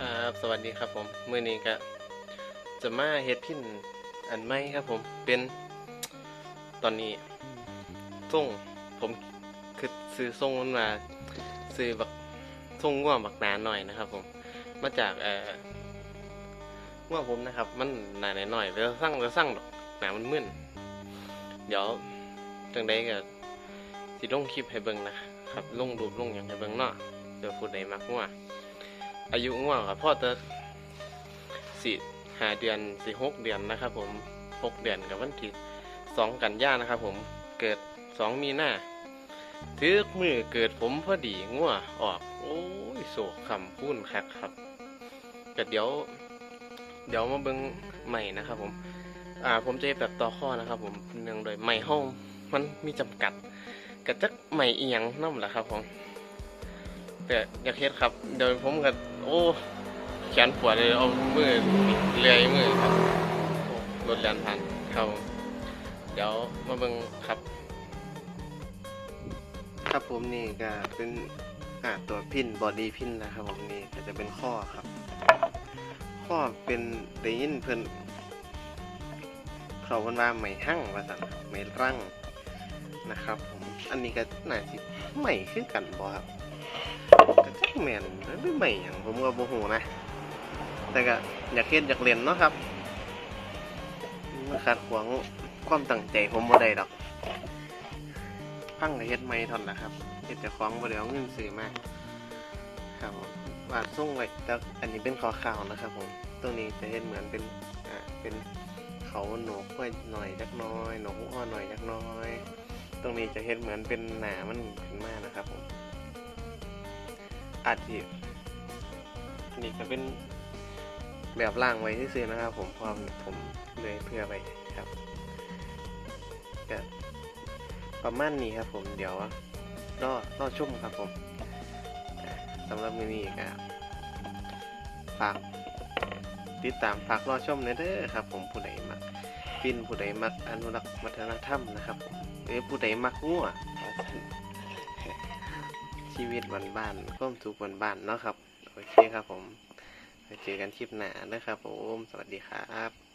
ครับสวัสดีครับผมเมื้อนี้ก็จะมาเฮ็ดพินอันใหม่ครับผมเป็นตอนนี้ส่งผมคือซื้อส่งมันมาซื้อบักส่งง่วงบักหนาหน่อยนะครับ ผม มาจากเอ่อง่วงผมนะครับ มันหนาหน่อยๆเวลาสั่งเวลาสั่งดอกหนามันมึนเดี๋ยวจังใดก็สิลงคลิปให้เบิ่งนะครับลงรูปลงหยังให้เบิ่งเนาะเดี๋ยวผู้ใดมักง่วง อายุง่วงครับพ่อจะสี่หาเดือนสี่หกเดือนนะครับ ผมหกเดือนกับวันที่สองกันยานะครับ ผมเกิดสองมีหน้าถือกมือเกิดผมพอดีง่วออก โอ้ยโศกคำพูนคักครับก็เดี๋ยว เดี๋ยวมาเบิ้งใหม่นะครับ ผม อ่า ผมจะแบบต่อข้อนะครับ ผมเนื่องโดยใหม่ห้องมันมีจำกัดกระจักใหม่เอียงนั่นแหละครับ ผม แต่อยากเฮ็ดครับ เดี๋ยวผมก็ โอ้แขนปวดเลยเอามือเลื่อยมือครับรถแล่นผ่านครับผมเดี๋ยวมาเบิ่งครับ ครับผมนี่ก็เป็นอ่าตัวพินบอดี้พินนะครับผมนี่ก็จะเป็นข้อครับ ข้อเป็นได้ยินเพิ่นเขาเพิ่นว่าไม่หั่งว่าซั่นไม่รั่งนะครับผมอันนี้ก็น่าสิไม่คือกันบ่ครับ แม่นหรือไม่หยังผมก็บ่ฮู้นะ แต่ก็อยากเฮ็ดอยากเรียนเนาะครับมันขัดขวางความตั้งใจผมบ่ได้ดอกพังก็เฮ็ดใหม่ท่านั้นล่ะครับเฮ็ดเจ้าของบ่ได้เอาเงินซื้อมาครับผมวาดส่งไว้แต่อันนี้เป็นขอข่าวนะครับผมตรงนี้จะเฮ็ดเหมือนเป็นอ่าเป็นเขาหนกไว้หน่อยจักน้อยหนกอ้อหน่อยจักน้อย ตรงนี้จะเฮ็ดเหมือนเป็นหนามันขึ้นมานะครับผม อาจจะนี่ก็เป็นแบบล่างไว้ที่ซื้อนะครับ ผมพร้อมผมเลยเพื่อไปครับก็ประมาณนี้ครับ ผมเดี๋ยวรอรอชุ่มครับผมสำหรับมือนี้ก็ฝากติดตามฝากรอชมหนเด้อครับ ผมผู้ใดมักฟินผู้ใดมักอนุรักษ์วัฒนธรรมนะครับหรือผู้ใดมักงัว ชีวิตวันบ้านๆความสุขวันบ้านเนาะครับ โอเคครับผมไปเจอกันคลิปหน้านะครับผม สวัสดีครับ